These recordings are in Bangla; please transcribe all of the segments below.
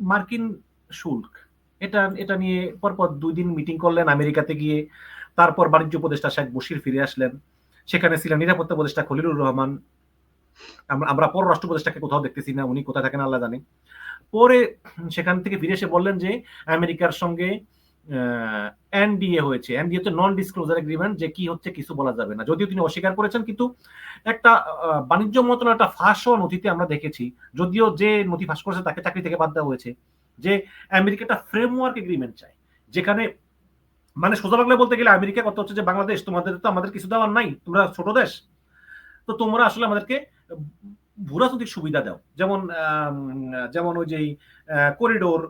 মার্কিন শুল্ক। এটা এটা নিয়ে পরপর দুই দিন মিটিং করলেন আমেরিকাতে গিয়ে। তারপর বাণিজ্য উপদেষ্টা শেখ বশির ফিরে আসলেন। সেখানে ছিলেন নিরাপত্তা উপদেষ্টা খলিলুর রহমান। আমরা পররাষ্ট্র উপদেষ্টাকে কোথাও দেখতেছি না, উনি কোথায় থাকেন আল্লাহ জানে। পরে সেখান থেকে ফিরে এসে বললেন যে, আমেরিকার সঙ্গে এনডিএ হয়েছে। এনডিএ হচ্ছে নন ডিসক্লোজার এগ্রিমেন্ট যে কি হচ্ছে কিছু বলা যাবে না। যদিও তিনি অস্বীকার করেছেন, কিন্তু একটা বাণিজ্য মন্ত্রণালয় একটা ফাঁস হওয়া নথিতে আমরা দেখেছি। যদিও যে নথি ফাঁস করেছে তাকে চাকরি থেকে বাদ দেওয়া হয়েছে। যে আমেরিকা একটা ফ্রেমওয়ার্ক এগ্রিমেন্ট চায়, যেখানে মানে সোজা বাংলায় বলতে গেলে আমেরিকা কত হচ্ছে যে, বাংলাদেশ, তোমাদের তো আমাদের কিছু দেওয়ার নাই, তোমরা ছোট দেশ। তো তোমরা আসলে আমাদেরকে ভূরাজনৈতিক সুবিধা দাও। যেমন যেমন ওই যে করিডোর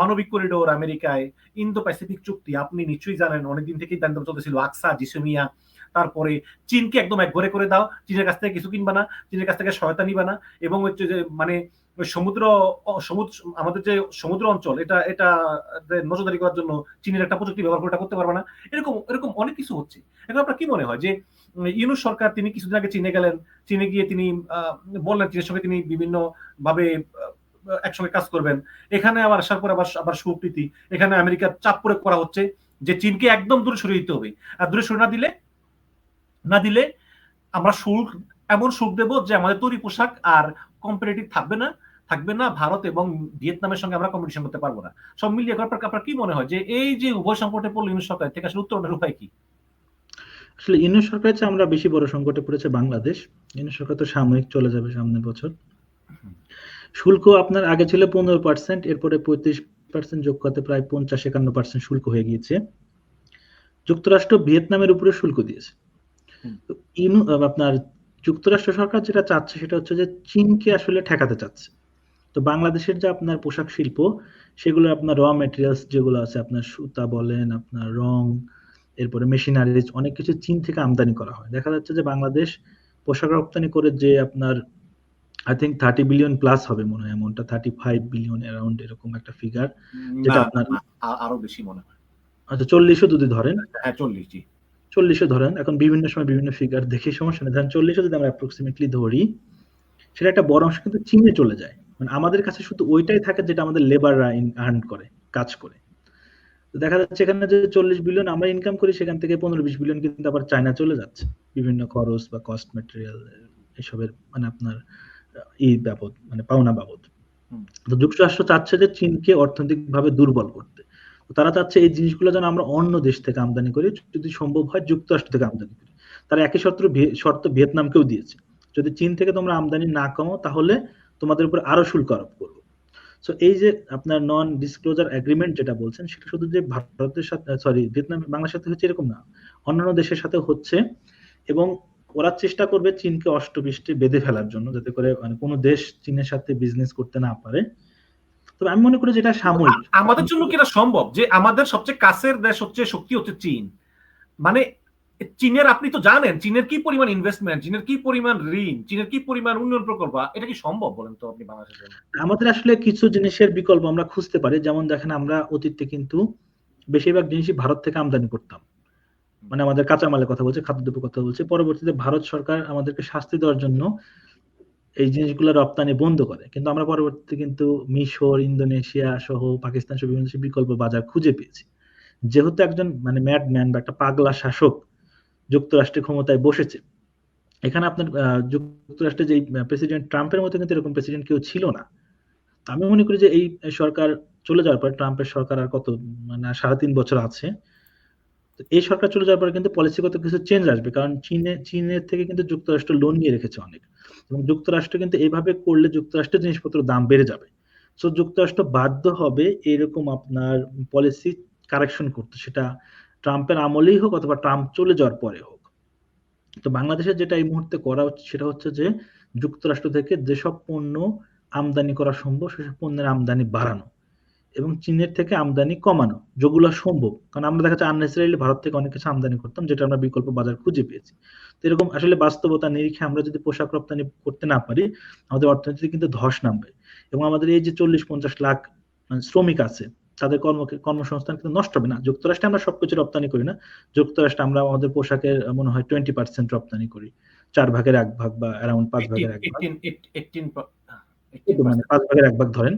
মানবিক করিডোর আমেরিকায় ইন্দো প্যাসিফিক চুক্তি, আপনি নিশ্চয়ই জানেন, অনেকদিন থেকেই দায়িত্ব চলতেছিল আকসা, জিসুমিয়া। তারপরে চীনকে একদম এক ঘরে করে দাও, চীনের কাছ থেকে কিছু কিনবা না, চীনের কাছ থেকে সহায়তা নিবা না, এবং হচ্ছে যে মানে সমুদ্র সমুদ্র, আমাদের যে সমুদ্র অঞ্চল, এটা এটা নজরদারি করার জন্য চীনের একটা প্রযুক্তি ব্যবহার করে করতে পারবে না। এরকম এরকম অনেক কিছু হচ্ছে। এখন আপনার কি মনে হয় যে ইউনুস সরকার তিনি কিছুদিন আগে চীনে গেলেন। চীনে গিয়ে তিনি বললেন চীনের সঙ্গে তিনি বিভিন্ন ভাবে একসঙ্গে কাজ করবেন। এখানে আবার আসার পর আবার আবার সুপ্রীতি। এখানে আমেরিকার চাপ প্রয়োগ করা হচ্ছে যে চীনকে একদম দূরে সরিয়ে দিতে হবে। আর দূরে সরে না দিলে না দিলে আমরা শুল্ক, এমন শুল্ক দেবো যে আমাদের তৈরি পোশাক আর কম্পারেটিভ থাকবে না থাকবে না ভারত এবং ভিয়েতনামের সঙ্গে আমরা কম্পিটিশন করতে পারব না। সব মিলিয়ে আপনার কি মনে হয় যে এই যে উভয় সংকটে পড়ল ইউনিট সরকার থেকে আসলে উত্তরণের উপায় কি? আসলে ইউনিট সরকারের চেয়ে আমরা বেশি বড় সংকটে পড়েছে বাংলাদেশ ইউনিট সরকার তো সাময়িক চলে যাবে সামনের বছর। শুল্ক আপনার আগে ছিল পনেরো পার্সেন্ট এরপরে পঁয়ত্রিশ পার্সেন্ট যোগ করতে প্রায় পঞ্চাশ একান্ন পার্সেন্ট শুল্ক হয়ে গিয়েছে। যুক্তরাষ্ট্র ভিয়েতনামের উপরে শুল্ক দিয়েছে। ইনু আপনার যুক্তরাষ্ট্র সরকার যেটা চাচ্ছে সেটা হচ্ছে যে চীনকে আসলে ঠেকাতে চাচ্ছে। তো বাংলাদেশের যে আপনার পোশাক শিল্প সেগুলো আপনার র মেটেরিয়ালস যেগুলো আছে আপনার সুতা বলেন আপনার রং এরপরে মেশিনারিজ অনেক কিছু চীন থেকে আমদানি করা হয়। দেখা যাচ্ছে যে বাংলাদেশ পোশাক রপ্তানি করে যে আপনার I think thirty billion plus হবে মনে হয় এমনটা থার্টি ফাইভ বিলিয়ন অ্যারাউন্ড এরকম একটা ফিগার যেটা আপনার আরও বেশি মনে হয়। আচ্ছা চল্লিশও যদি ধরেন। হ্যাঁ চল্লিশ জি। চল্লিশও ধরেন এখন বিভিন্ন সময় বিভিন্ন ফিগার দেখে সমস্যা নেই। ধরেন চল্লিশও যদি আমরা অ্যাপ্রক্সিমেটলি ধরি সেটা একটা বড় অংশ কিন্তু চীনে চলে যায়। মানে আমাদের কাছে শুধু ওইটাই থাকে যেটা আমাদের লেবাররা আর্ন করে কাজ করে। দেখা যাচ্ছে এখানে যে চল্লিশ বিলিয়ন আমরা ইনকাম করি সেখান থেকে পনেরো বিশ বিলিয়ন কিন্তু আবার চায়না চলে যাচ্ছে। বিভিন্ন খরচ বা কস্ট মেটেরিয়াল এসবের মানে আপনার ই বাবদ মানে পাওনা বাবদ। তো যুক্তরাষ্ট্র চাচ্ছে যে চীনকে অর্থনৈতিকভাবে দুর্বল করতে। তারা চাচ্ছে এই জিনিসগুলো যেন আমরা অন্য দেশ থেকে আমদানি করি যদি সম্ভব হয় যুক্তরাষ্ট্র থেকে আমদানি করি। তারা একই শর্ত শর্ত ভিয়েতনামকেও দিয়েছে। যদি চীন থেকে তোমরা আমদানি না কমো তাহলে তোমাদের উপর আরও শুল্ক আরোপ করব। সো এই যে আপনার নন ডিসক্লোজার এগ্রিমেন্ট যেটা বলছেন, সেটা শুধু যে ভারতের সাথে সরি ভিয়েতনাম, বাংলার সাথে হচ্ছে এরকম না। অন্যান্য দেশের সাথে হচ্ছে এবং ওরা চেষ্টা করবে চীনকে অষ্টপৃষ্ঠে বেঁধে ফেলার জন্য যাতে করে মানে কোনো দেশ চীনের সাথে বিজনেস করতে না পারে। তবে আমি মনে করি যেটা সাময়িক। আমাদের জন্য কি এটা সম্ভব? যে আমাদের সবচেয়ে কাছের দেশ হচ্ছে, শক্তি হচ্ছে চীন। মানে চীনের, আপনি তো জানেন, চীনের কি পরিমাণ ইনভেস্টমেন্ট চীনের কি পরিমাণ ঋণ, চীনের কি পরিমাণ উন্নয়ন প্রকল্প, এটা কি সম্ভব বলেন তো আপনি বাংলাদেশের জন্য? আমাদের আসলে কিছু জিনিসের বিকল্প আমরা খুঁজতে পারি, যেমন দেখেন আমরা অতীতে কিন্তু বেশিরভাগ জিনিসই ভারত থেকে আমদানি করতাম। মানে আমাদের কাঁচামালের কথা বলছে খাদ্যদ্রব্য কথা বলছে, পরবর্তীতে ভারত সরকার আমাদেরকে শাস্তি দেওয়ার জন্য এই জিনিসগুলো রপ্তানি বন্ধ করে। কিন্তু আমরা পরবর্তীতে কিন্তু মিশর, ইন্দোনেশিয়া সহ পাকিস্তান সহ বিভিন্ন বিকল্প বাজার খুঁজে পেয়েছি। যেহেতু একজন মানে ম্যাড ম্যান বা একটা পাগলা শাসক যুক্তরাষ্ট্রের ক্ষমতায় বসেছে। এখানে আপনার যুক্তরাষ্ট্রের যে প্রেসিডেন্ট ট্রাম্পের মতো কিন্তু এরকম প্রেসিডেন্ট কেউ ছিল না। আমি মনে করি যে এই সরকার চলে যাওয়ার পর, ট্রাম্পের সরকার আর কত মানে সাড়ে তিন বছর আছে এই সরকার চলে যাওয়ার পর কিন্তু পলিসিগত কিছু চেঞ্জ আসবে, কারণ চীনে, চীনের থেকে কিন্তু যুক্তরাষ্ট্র লোন নিয়ে রেখেছে অনেক। এবং যুক্তরাষ্ট্র কিন্তু এইভাবে করলে যুক্তরাষ্ট্রের জিনিসপত্র দাম বেড়ে যাবে। সো যুক্তরাষ্ট্র বাধ্য হবে এরকম আপনার পলিসি কারেকশন করতে, সেটা ট্রাম্পের আমলেই হোক অথবা ট্রাম্প চলে যাওয়ার পরে হোক। তো বাংলাদেশের যেটা এই মুহূর্তে করা হচ্ছে, সেটা হচ্ছে যে যুক্তরাষ্ট্র থেকে যেসব পণ্য আমদানি করা সম্ভব, সেসব পণ্যের আমদানি বাড়ানো এবং চীনের থেকে আমদানি কমানো, যেগুলো সম্ভব। কারণ আমরা দেখা যাচ্ছে আননেসারিলি ভারত থেকে অনেক কিছু আমদানি করতাম, যেটা আমরা বিকল্প বাজার খুঁজে পেয়েছি। তো এরকম আসলে বাস্তবতা নিরিখে আমরা যদি পোশাক রপ্তানি করতে না পারি, আমাদের অর্থনীতি কিন্তু ধস নামবে। এবং আমাদের এই যে চল্লিশ, পঞ্চাশ লাখ মানে শ্রমিক আছে তাদের কর্ম কর্মসংস্থান কিন্তু নষ্ট হবে না। যুক্তরাষ্ট্রে আমরা সবকিছু রপ্তানি করি না। যুক্তরাষ্ট্রে আমরা আমাদের পোশাকের মনে হয় টোয়েন্টি পার্সেন্ট রপ্তানি করি। চার ভাগের এক ভাগ বা অ্যারাউন্ড পাঁচ ভাগের এক ভাগ। মানে পাঁচ ভাগের এক ভাগ ধরেন।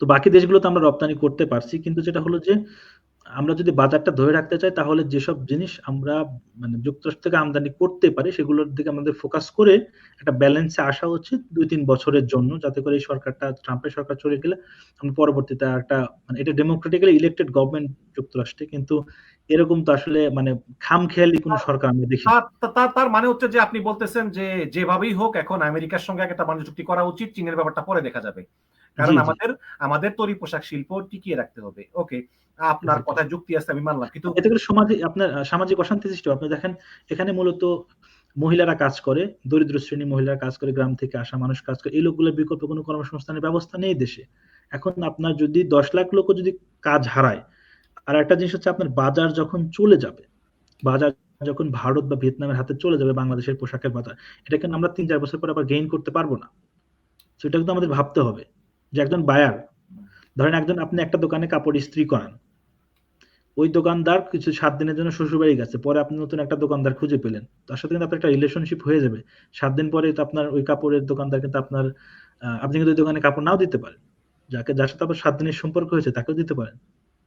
তো বাকি দেশগুলোতে আমরা রপ্তানি করতে পারছি কিন্তু যেটা হলো যে আমরা যদি বাজারটা ধরে রাখতে চাই, তাহলে যেসব জিনিস আমরা মানে যুক্তরাষ্ট্র থেকে আমদানি করতে পারি, সেগুলোর দিকে আমাদের ফোকাস করে একটা ব্যালেন্সে আসা উচিত দুই তিন বছরের জন্য, যাতে করে এই সরকারটা, ট্রাম্পের সরকার চলে গেলে আমরা পরবর্তীতে একটা মানে এটা ডেমোক্রেটিক্যালি ইলেক্টেড গভর্নমেন্ট যুক্তরাষ্ট্রে, কিন্তু এরকম তো আসলে মানে খাম খামখেয়ালি কোনো সরকার আমরা দেখি তার তার মানে হচ্ছে যে আপনি বলতেছেন যে যেভাবেই হোক, এখন আমেরিকার সঙ্গে একটা বাণিজ্য চুক্তি করা উচিত, চীনের ব্যাপারটা পরে দেখা যাবে। কারণ। আমাদের আমাদের তৈরি পোশাক শিল্প টিকিয়ে রাখতে হবে। ওকে আপনার. কথায় যুক্তি আছে আমি মানলাম। কিন্তু এতে করে সমাজে আপনার সামাজিক অশান্তি সৃষ্টি আপনি দেখেন এখানে মূলত মহিলারা কাজ করে দরিদ্র শ্রেণি মহিলারা কাজ করে গ্রাম থেকে আসা মানুষ কাজ করে। এই লোকগুলোর বিকল্প কোনো কর্মসংস্থানের ব্যবস্থা নেই দেশে। এখন আপনার যদি দশ লাখ লোক যদি কাজ হারায় আর একটা জিনিস হচ্ছে আপনার বাজার যখন চলে যাবে বাজার যখন ভারত বা ভিয়েতনামের হাতে চলে যাবে বাংলাদেশের পোশাকের বাজার এটা কিন্তু আমরা তিন চার বছর পর আবার গেইন করতে পারব না। সেটা কিন্তু আমাদের ভাবতে হবে। যে একজন বায়ার ধরেন একজন আপনি একটা দোকানে কাপড় ইস্ত্রি করান ওই দোকানদার কিছু সাত দিনের জন্য শ্বশুরবাড়ি গেছে পরে আপনি নতুন একটা দোকানদার খুঁজে পেলেন তার সাথে কিন্তু আপনার একটা রিলেশনশিপ হয়ে যাবে। সাত দিন পরে তো আপনার ওই কাপড়ের দোকানদার কিন্তু আপনার আপনি কিন্তু ওই দোকানে কাপড় নাও দিতে পারেন। যাকে যার সাথে আপনার সাত দিনের সম্পর্ক হয়েছে তাকেও দিতে পারেন।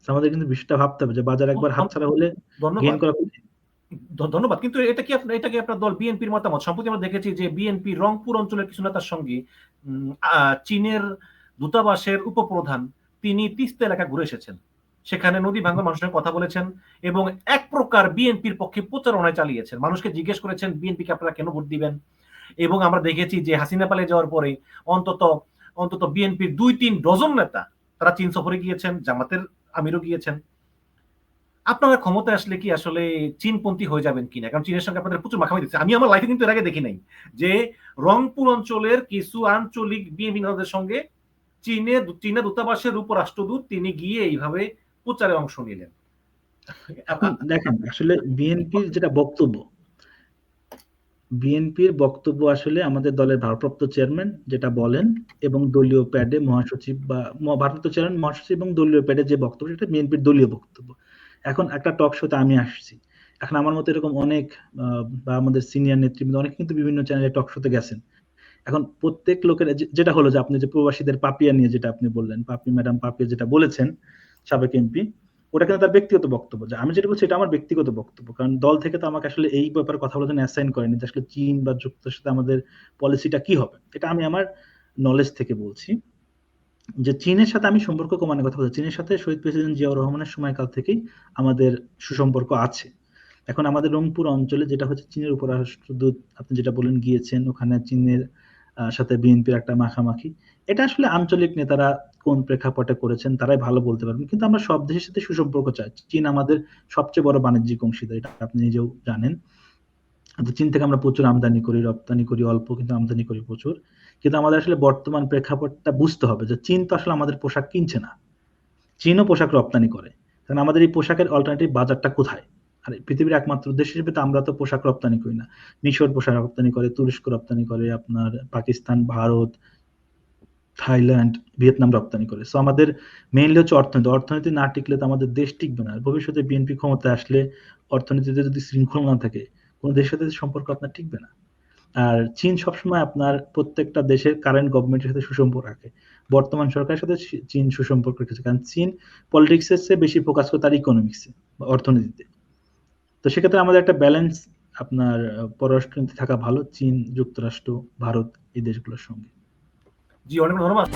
আমাদের কিন্তু বিষয়টা ভাবতে হবে যে বাজার একবার হাতছাড়া হলে গেইন ধন্যবাদ করা ধন্যবাদ। কিন্তু এটা কি আপনার এটা কি আপনার দল বিএনপির মতামত? সম্প্রতি আমরা দেখেছি যে বিএনপি রংপুর অঞ্চলের কিছু নেতার সঙ্গে আহ, চীনের দূতাবাসের উপপ্রধান তিনি তিস্তা এলাকা ঘুরে এসেছেন। সেখানে নদী ভাঙ্গন মানুষের কথা বলেছেন এবং এক প্রকার বিএনপির পক্ষে প্রচারণায় চালিয়েছেন। মানুষকে জিজ্ঞেস করেছেন, বিএনপিকে আপনারা কেন ভোট দিবেন? এবং আমরা দেখেছি যে হাসিনা পালিয়ে যাওয়ার পরে অন্তত অন্তত বিএনপির দুই তিন ডজন নেতা তারা চীন সফরে গিয়েছেন, জামাতের আমিরও গিয়েছেন। আপনারা ক্ষমতায় আসলে কি আসলে চীনপন্থী হয়ে যাবেন কিনা? কারণ চীনের সঙ্গে আপনাদের প্রচুর মাখামাখি দিচ্ছে আমি আমার লাইফে কিন্তু এর আগে দেখি নাই যে রংপুর অঞ্চলের কিছু আঞ্চলিক বিএনপি নেতাদের সঙ্গে চীনে চীনা দূতাবাসের উপরাষ্ট্রদূত তিনি গিয়ে এইভাবে প্রচারে অংশ নিলেন। দেখেন, আসলে বিএনপির যেটা বক্তব্য, বিএনপির বক্তব্য আসলে আমাদের দলের ভারপ্রাপ্ত চেয়ারম্যান যেটা বলেন এবং দলীয় প্যাডে মহাসচিব বা ভারপ্রাপ্ত চেয়ারম্যান, মহাসচিব এবং দলীয় প্যাডে যে বক্তব্য, সেটা বিএনপির দলীয় বক্তব্য। এখন একটা টক শোতে আমি আসছি। এখন আমার মতো এরকম অনেক বা আমাদের সিনিয়র নেতৃবৃন্দ, অনেক কিন্তু বিভিন্ন চ্যানেলে টক শোতে গেছেন। এখন প্রত্যেক লোকের যেটা হলো যে আপনি যে প্রবাসীদের পাপিয়া নিয়ে যেটা আপনি বললেন, পাপি ম্যাডাম পাপিয়া যেটা বলেছেন, সাবেক এমপি, ওটা কিন্তু তার ব্যক্তিগত বক্তব্য। যে আমি যেটা বলছি এটা আমার ব্যক্তিগত বক্তব্য। কারণ দল থেকে তো আমাকে আসলে এই ব্যাপারে কথা বলার জন্য অ্যাসাইন করেনি যে আসলে চীন বা যুক্তরাষ্ট্রের সাথে আমাদের পলিসিটা কি হবে। এটা আমি আমার নলেজ থেকে বলছি। যে চীনের সাথে আমি সম্পর্ক কমানোর কথা বলছি। চীনের সাথে শহীদ প্রেসিডেন্ট জিয়াউর রহমানের সময়কাল থেকেই আমাদের সুসম্পর্ক আছে। এখন আমাদের রংপুর অঞ্চলে যেটা হচ্ছে চীনের উপরাষ্ট্রদূত, আপনি যেটা বলেন গিয়েছেন, ওখানে চীনের সাথে বিএনপির একটা মাখামাখি। এটা আসলে আঞ্চলিক নেতারা কোন প্রেক্ষাপটে করেছেন তারাই ভালো বলতে পারবেন। কিন্তু আমরা সব দেশের সাথে সুসম্পর্ক চাই। চীন আমাদের সবচেয়ে বড় বাণিজ্যিক অংশীদার, এটা আপনি নিজেও জানেন। চীন থেকে আমরা প্রচুর আমদানি করি, রপ্তানি করি, অল্প কিন্তু আমদানি করি প্রচুর। কিন্তু আমাদের আসলে বর্তমান প্রেক্ষাপটটা বুঝতে হবে যে চীন তো আসলে আমাদের পোশাক কিনছে না। চীনও পোশাক রপ্তানি করে। কারণ আমাদের এই পোশাকের অল্টারনেটিভ বাজারটা কোথায়? আর পৃথিবীর একমাত্র দেশ হিসেবে তো আমরা তো পোশাক রপ্তানি করি না। মিশর পোশাক রপ্তানি করে, তুরস্ক রপ্তানি করে, আপনার পাকিস্তান, ভারত, থাইল্যান্ড, ভিয়েতনাম রপ্তানি করে। সো আমাদের মেইনলি হচ্ছে অর্থনীতি। অর্থনীতি না টিকলে তো আমাদের দেশ টিকবে না। ভবিষ্যতে বিএনপি ক্ষমতায় আসলে অর্থনীতিতে যদি শৃঙ্খলা না থাকে, কোনো দেশের সাথে সম্পর্ক আপনার টিকবে না। আর চীন সবসময় আপনার প্রত্যেকটা দেশের কারেন্ট গভর্নমেন্টের সাথে সুসম্পর্ক রাখে। বর্তমান সরকারের সাথে চীন সুসম্পর্ক রেখেছে। কারণ চীন পলিটিক্সের চেয়ে বেশি ফোকাস করে তার ইকোনমিক্সে অর্থনীতিতে। তো সেক্ষেত্রে আমাদের একটা ব্যালেন্স আপনার পররাষ্ট্র পররাষ্ট্রনীতি থাকা ভালো, চীন, যুক্তরাষ্ট্র, ভারত, এই দেশগুলোর সঙ্গে। জি, অনেক ধন্যবাদ।